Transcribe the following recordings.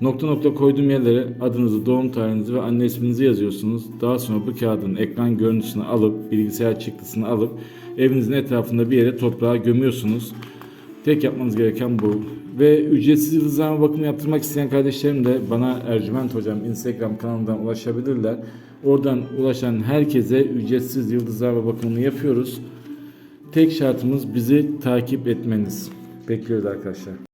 Nokta nokta koyduğum yerlere adınızı, doğum tarihinizi ve anne isminizi yazıyorsunuz. Daha sonra bu kağıdın ekran görüntüsünü alıp, bilgisayar çıktısını alıp evinizin etrafında bir yere toprağa gömüyorsunuz. Tek yapmanız gereken bu. Ve ücretsiz yıldızlama bakımı yaptırmak isteyen kardeşlerim de bana Ercüment Hocam Instagram kanalından ulaşabilirler. Oradan ulaşan herkese ücretsiz yıldızlama bakımını yapıyoruz. Tek şartımız bizi takip etmeniz. Bekliyoruz arkadaşlar.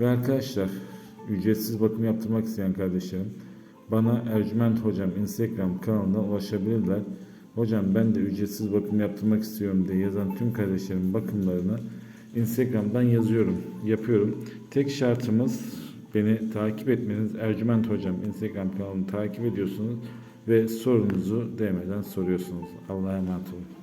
Ve arkadaşlar ücretsiz bakım yaptırmak isteyen kardeşlerim bana Ercüment Hocam Instagram kanalından ulaşabilirler. Hocam ben de ücretsiz bakım yaptırmak istiyorum diye yazan tüm kardeşlerim bakımlarını Instagram'dan yazıyorum, yapıyorum. Tek şartımız beni takip etmeniz. Ercüment Hocam Instagram kanalını takip ediyorsunuz ve sorunuzu DM'den soruyorsunuz. Allah'a emanet olun.